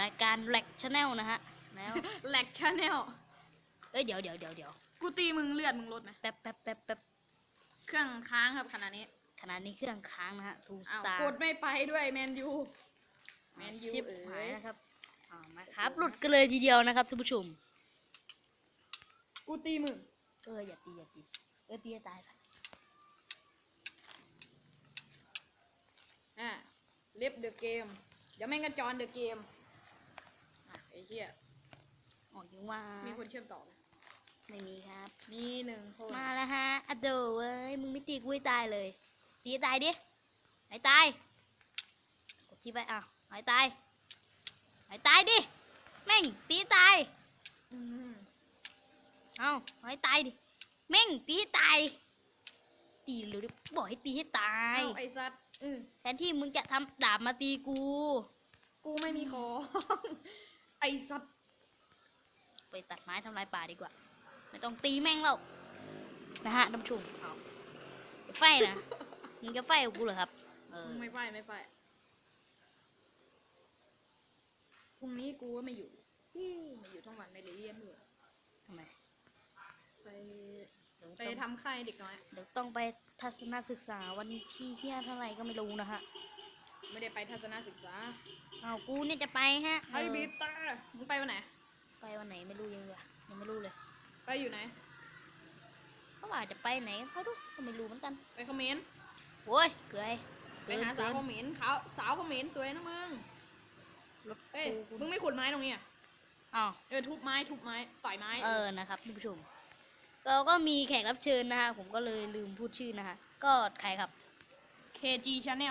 รายการแลกชาแนลนะฮะแล้วแหลกชาแนลเอ้ยเดี๋ยวเดี๋ยวเดี๋ยวเดี๋ยวกูตีมึงเลือดมึงลดไหมแป๊บแป๊บแป๊บแป๊บเครื่องค้างครับขณะนี้ขณะนี้เครื่องค้างนะฮะทูสอ้าวตาร์กดไม่ไปด้วยแมนยู แมนยูชิปเอ๋หายยนะครับอ่ามาครับหลุดกันเลยทีเดียวนะครับท่านผู้ชมกูตีมึงเอออย่าตีอย่าตีเออตีให้ตายไปอะเล็บเดอะเกมเดี๋ยวแม่งก็จอนเดอะเกมอะ ไอ้เชี่ยออกยังว่ามีคนเชื่อมต่อไหมไม่มีครับ มีหนึ่งคนมาแล้วฮะอะโดเว้ยมึงไม่ตีกูให้ตายเลยตีให้ตายดิหายตายกดที่ไปอ้าวหายตายหายตายดิแม่งตีให้ตายอืมเอ้าหายตายดิแม่งตีให้ตาย ตีเร็วดิบอกให้ตีให้ตายเอ้าไอ้สัตว์อืมแทนที่มึงจะทำดาบมาตีกู กูไม่มีของ ไอ้สัตว์ไปตัดไม้ทำลายป่าดีกว่า ไม่ต้องตีแม่งแล้วนะฮะท่านผู้ชมเอาจะไฟนะมึงจะไฟกับกูเหรอครับเออไม่ไฟไม่ไฟพรุ่งนี้กูก็ไม่อยู่อี้ไม่อยู่ทั้งวันไม่ได้เรียนด้วยทำไมไปเดี๋ยวไปต้องทำค่ายเด็กน้อยเดี๋ยวต้องไปทัศนศึกษาวันที่เที่ยเท่าไหร่ก็ไม่รู้นะฮะ ไม่ได้ไปทัศนศึกษาเอากูเนี่ยจะไปฮะไอ้เออบีบตามึงไปวันไหน ไปวันไหนไม่รู้ยังเลยยังไม่รู้เลย ไปอยู่ไหนเขาว่าจะไปไหนเขาดูก็ไม่รู้เหมือนกัน ไปเขมรโว้ยเกลือยไปหาสาวเขมรเขาสาวเขมรสวยนะมึงรถเอ้ยกูมึงไม่ขุดไม้ตรงนี้อะอ้าวเออทุบไม้ทุบไม้ต่อยไม้ เออนะครับท่านผู้ชมเราก็มีแขกรับเชิญนะฮะผมก็เลยลืมพูดชื่อนะฮะก็ใครครับเคจีชาแน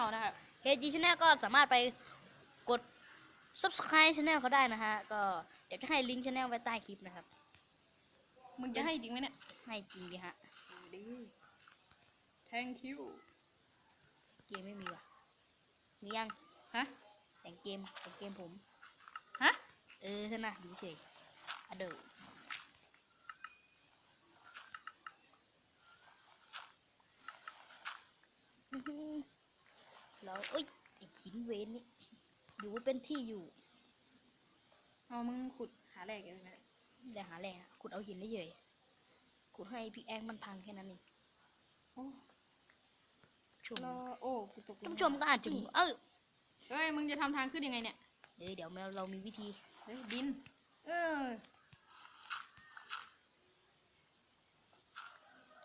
ลนะครับ KG Channel ก็สามารถไปกด subscribe channel เขาได้นะฮะ ก็เดี๋ยวจะให้ลิงก์ channel ไว้ใต้คลิปนะครับ มึงจะให้จริงไหมเนี่ยให้จริงดิฮะ ดี thank you เกมไม่มีว่ะ มียัง ฮะ แต่งเกมแต่งเกมผม ฮะ เออใช่นะดูเฉยอะเดออื้อหือ แล้วเอ้ยไอ้ขินเวนนี่อยู่ไว้เป็นที่อยู่เอามึงขุดหาแร่กันไหมไม่ได้หาแร่นะขุดเอาหินได้เฉยขุดให้พิกแองมันพังแค่นั้นเองโอ้ชมรอโอ้กูตกลงท่านผู้ชมก็อาจจะงงเออเฮ้ย มึงจะทำทางขึ้นยังไงเนี่ยเดี๋ยวเดี๋ยวเราเรามีวิธีเฮ้ยดิน เออ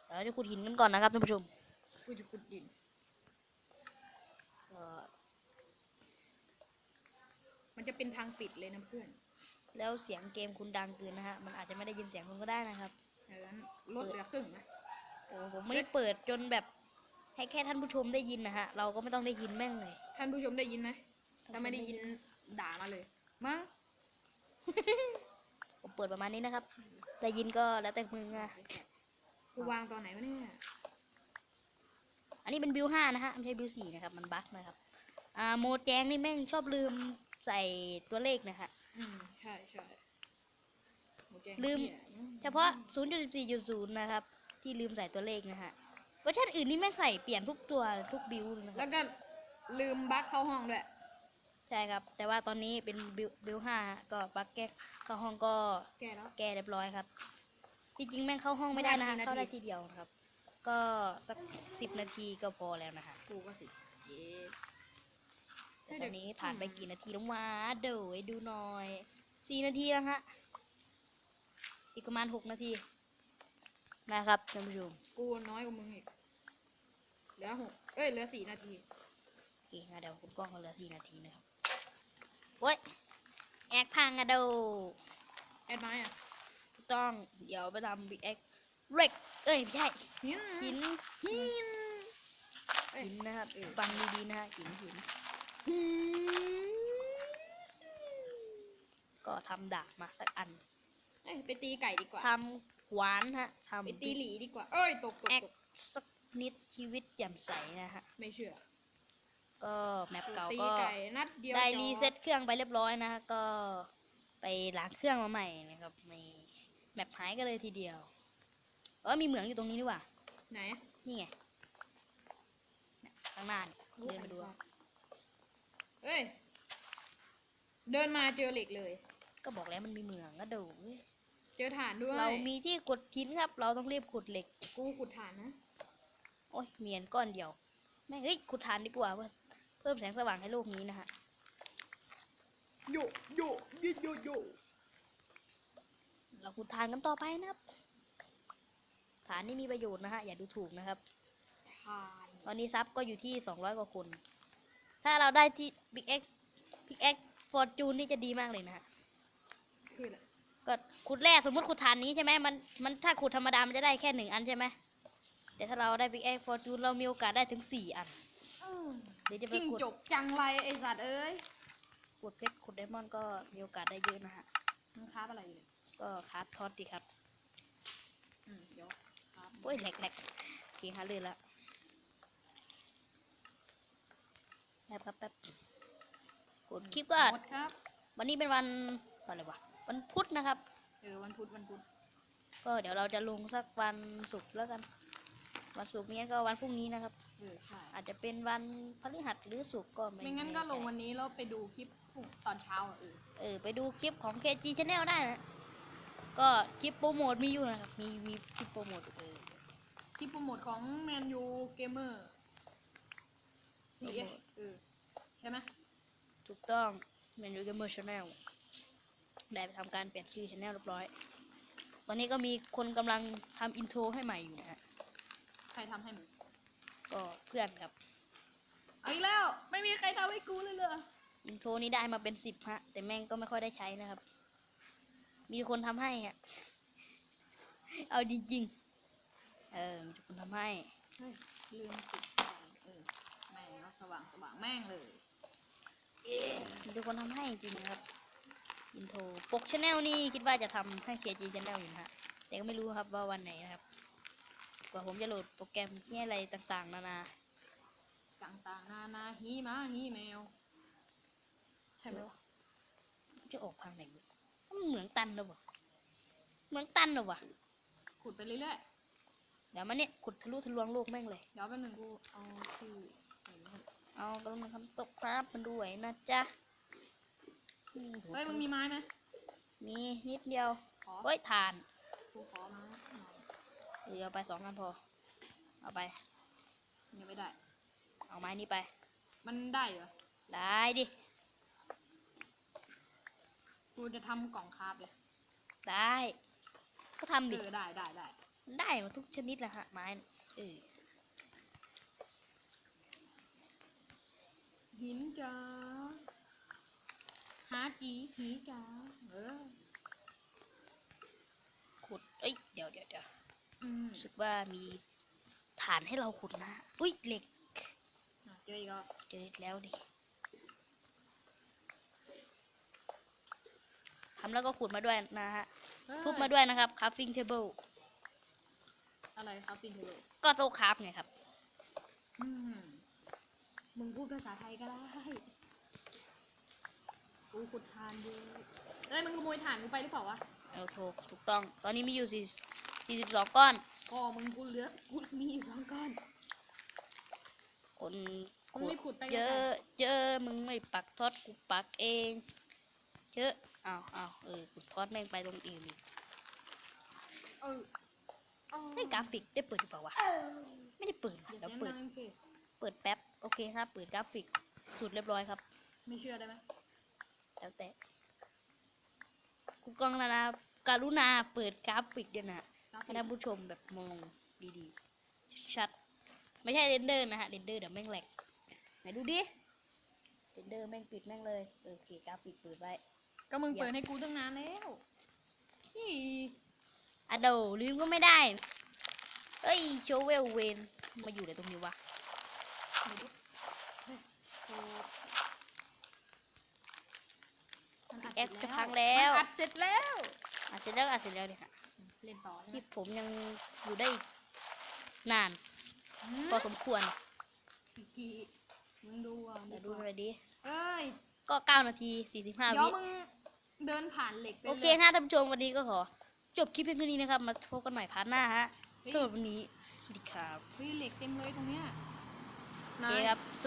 เดี๋ยวจะขุดหินกันก่อนนะครับท่านผู้ชมกูจะขุดดิน ก็ มัน จะเป็นทางปิดเลยนะเพื่อนแล้วเสียงเกมคุณดังเกินนะฮะ มันอาจจะไม่ได้ยินเสียงคุณก็ได้นะครับดังนั้นลดเหลือครึ่งนะโอ้ผมไม่ได้เปิดจนแบบ ให้แค่ท่านผู้ชมได้ยินนะฮะ เราก็ไม่ต้องได้ยินแม่งเลย ท่านผู้ชมได้ยินไหมถ้าไม่ได้ยินด่ามาเลยมึงผมเปิดประมาณนี้นะครับได้ยินก็แล้วแต่มึงอะกูวางตอนไหนวะเนี่ย อันนี้เป็นบิวห้านะฮะ ไม่ใช่บิวสี่นะครับ มันบั๊กนะครับ อ่า โมแจงนี่แม่งชอบลืม ใส่ตัวเลขนะฮะ อืมใช่ใช่โอเคลืมเหี้ยเฉพาะ 0.14.0 นะครับ ที่ลืมใส่ตัวเลขนะฮะเวอร์ชันอื่นนี่แม่งใส่เปลี่ยนทุกตัวทุกบิวนะคแล้รับวก็ลืมบั๊กเข้าห้องด้วย ใช่ครับ แต่ว่าตอนนี้เป็นบิวบิวห้าก็บักแก้เข้าห้องก็แกแล้ว แก้เรียบร้อยครับ จริงๆแม่งเข้าห้องไม่ได้นะฮะกี่นาทีเข้าได้ทีเดียวนะครับ ก็สักสิบนาทีก็พอแล้วนะฮะกูก็สิเย้ แต่ตอนนี้ผ่านไปกี่นาทีแล้วมาเดี๋ยวให้ดูหน่อยสี่นาทีแล้วฮะ อีกประมาณหกนาที นะครับท่านผู้ชมกูน้อยกว่ามึงอีก เหลือหกเอ้ย เหลือสี่นาทีโอเคงั้นเดี๋ยวคุณกล้องเขาเหลือสี่นาทีนะครับโอ้ยแอกพังอะโดแอดไม้อะถูกต้อง เดี๋ยวไปทำบิ๊กเอ็กเร็ก เอ้ยไม่ใช่หินหินหินเอ้ยหินนะครับเออฟังดีๆนะฮะหินหินหิน ก็ทำดาบมาสักอันเอ้ยไปตีไก่ดีกว่าทำขวานฮะทำไปตีหลีดีกว่า เอ้ยตกตกแอคตกสักนิดชีวิตแจ่มใสนะฮะ ไม่เชื่อก็แมปเก่าตีก็ไก่นัดเดียวได้จอรีเซ็ตเครื่องไปเรียบร้อยนะฮะก็ไปล้างเครื่องมาใหม่นะครับไม่แมปหายกันเลยทีเดียว เออมีเหมืองอยู่ตรงนี้นี่หว่า ไหน นี่ไงเนี่ยข้างหน้าเนี่ยเดินมาดู เอาเอ้ย เดินมาเจอเหล็กเลย ก็บอกแล้วมันมีเหมืองก็ดูเว้ยเจอฐานด้วย เรามีที่ขุดหินครับ เราต้องรีบขุดเหล็ก กูขุดฐานนะ โอ้ยเมียนก้อนเดียว แม่งเฮ้ยขุดฐานดีกว่าเพื่อเพิ่มแสงสว่างให้โลกนี้นะฮะ โยโยโยโยโยเราขุดฐานกันต่อไปนะครับ ฐานนี่มีประโยชน์นะฮะ อย่าดูถูกนะครับฐานตอนนี้ซับก็อยู่ที่200กว่าคน ถ้าเราได้ที่ Big X Big X Fortune นี่จะดีมากเลยนะฮะคืออะไรก็ขุดแร่สมมติขุดฐานนี้ใช่ไหมมันมันถ้าขุดธรรมดามันจะได้แค่หนึ่งอันใช่ไหมแต่ถ้าเราได้ Big X Fortune เรามีโอกาสได้ถึงสี่อันเดี๋ยวจะไปจิ้งขุดจกจังไรไอสัตว์เอ้ยขุดเพชรขุดไดมอนด์ก็มีโอกาสได้เยอะนะฮะมึงคาบอะไรอยู่เนี่ยก็คราฟทอดดีครับอืมเดี๋ยวคาบโอ้ยแหลกแหลกโอเคฮะเลยแล้ว ป๊บครับแป๊บกดคลิปก็หมดครับ วันนี้เป็นวันวันอะไรวะวันพุธนะครับเออวันพุธวันพุธก็เดี๋ยวเราจะลงสักวันศุกร์แล้วกัน วันศุกร์ไม่งั้นก็วันพรุ่งนี้นะครับเออใช่อาจจะเป็นวันพฤหัสหรือศุกร์ก็ไม่ไม่งั้นก็แใจลงวันนี้แล้วไปดูคลิปพรุ่งตอนเช้าอะเออเออไปดูคลิปของ KG Channel ได้นะก็คลิปโปรโมทมีอยู่นะครับ มีมีคลิปโปรโมทอยู่เออคลิปโปรโมทของแมนยูเกมเมอร์โปร CS โมทเออใช่ไหมถูกต้องเมนูเกมเมอร์ชาแนลได้ไปทำการเปลี่ยนชื่อชาแนลเรียบร้อย ตอนนี้ก็มีคนกำลังทำอินโทรให้ใหม่อยู่นะฮะใครทำให้มึงก็เพื่อนครับ เอาอีกแล้ว ไม่มีใครทำให้กูเลยเหรออินโทรนี้ได้มาเป็นสิบฮะ แต่แม่งก็ไม่ค่อยได้ใช้นะครับ มีคนทำให้อะเอาจริงๆเออมีคนทำให้เฮ้ยลืมปิดไฟเออแม่งก็สว่างสว่างแม่งเลย มีคนทำให้จริงๆนะครับอินโทรปกชาแนลนี่คิดว่าจะทำให้ KG Channel อยู่นะฮะแต่ก็ไม่รู้ครับว่าวันไหนนะครับ กว่าผมจะโหลดโปรแกรมเนี่ยอะไรต่างๆ นานา ต่างๆ นานาฮีหมาฮีแมว ใช่ไหมวะจะออกทางไหนวะมันเหมืองตันหรอวะเหมืองตันหรอวะขุดไปเรื่อยเดี๋ยวมันเนี่ยขุดทะลุทะลวงโลกแม่งเลยๆเดี๋ยวแป๊บนึงกูเอาชื่อ เห็นไหมเอากำลังทำตกครับมันด้วยนะจ๊ะอืมเฮ้ยมึงมีไม้ไหมมีนิดเดียวขอเฮ้ยทานกูขอไม้หน่อยเออเอาไปสองอันพอ เอาไปยังไม่ได้ เอาไม้นี้ไป มันได้เหรอ ได้ดิ กูจะทำกล่องคราฟเลย ได้ ก็ทำเอดิอได้ได้ได้ ได้หมดทุกชนิดแหละฮะไม้น่ะเออ หินจ้าหาจีหีจ้าเออขุดเอ้ยเดี๋ยวเดี๋ยวเดี๋ยวอืมรู้สึกว่ามีฐานให้เราขุดนะอุ้ยเหล็กอะเจออีกแล้วเจออีกแล้วดิทำแล้วก็ขุดมาด้วยนะฮะ เฮ้ยทุบมาด้วยนะครับ crafting table อะไรครับปินเทโลก็โต๊ะคราฟไงครับ อืมมึงพู ดภาษาไทยก็ได้กูขุดทานเยอะเอ้ยมึงขโมยถ่านกูไปหรือเปล่าวะเอาโทถูกต้อง ตอนนี้มีอยู่4 42ก้อน ก็มึงกูเหลือกูมีอยู่สองก้อน คนมึงขุไม่ดขุดไปเยกันอะ เยอะมึงไม่ปักทอดกูปักเอง เยอะอ้าวอ้าวเออกูทอดแม่งไปตรงอื่นอีกเออเอาได้กราฟิกได้เปิดหรือเปล่าวะ ไม่ได้เปิดว่ะเดี๋ยวเดี๋ยวเสียงเปิดดังสิ เปิดแป๊บ โอเคครับเปิดกราฟิกสุดเรียบร้อยครับ ไม่เชื่อได้ไหมแล้วแต่คุณกองนานาการุณาเปิดกราฟิกด้วยนะครับให้ท่านผู้ชมแบบมองดีๆ ชัด ไม่ใช่เรนเดอร์นะฮะเรนเดอร์เดี๋ยวแม่งแหลกไหนดูดิเรนเดอร์แม่งปิดแม่งเลยโอเคกราฟิกเปิดไว้ก็มึงเปิดให้กูตั้งนานแล้วนี่อะโดลืมก็ไม่ได้เอ้ยโชเวลเวนมาอยู่ในตรงนี้วะ เดี๋ยวดิเฮ้ยโอ้มันอัดแอคเสร็จะจพังแล้วมันอัดเสร็จแล้วอะเสร็จแล้วอะเสร็จแล้วเนี่ยฮะเล่นต่อใช่ไหคลิมปผมยังอยู่ได้อีกนานอืมพอสมควรอีกทีมึงดูอะเดี๋ยวดูหน่อยดิเอ้ยก็9นาที45เดี๋ยววิมึงเดินผ่านเหล็กไปโอเคลยฮะท่านผู้ชมวันนี้ก็ขอ จบคลิปเพียงเท่านี้นะครับ มาพบกันใหม่พาร์ทหน้าฮะสำหรับวันนี้สวัสดีครับเฮ้ยเหล็กเต็มเลยตรงเนี้ย โอเคครับส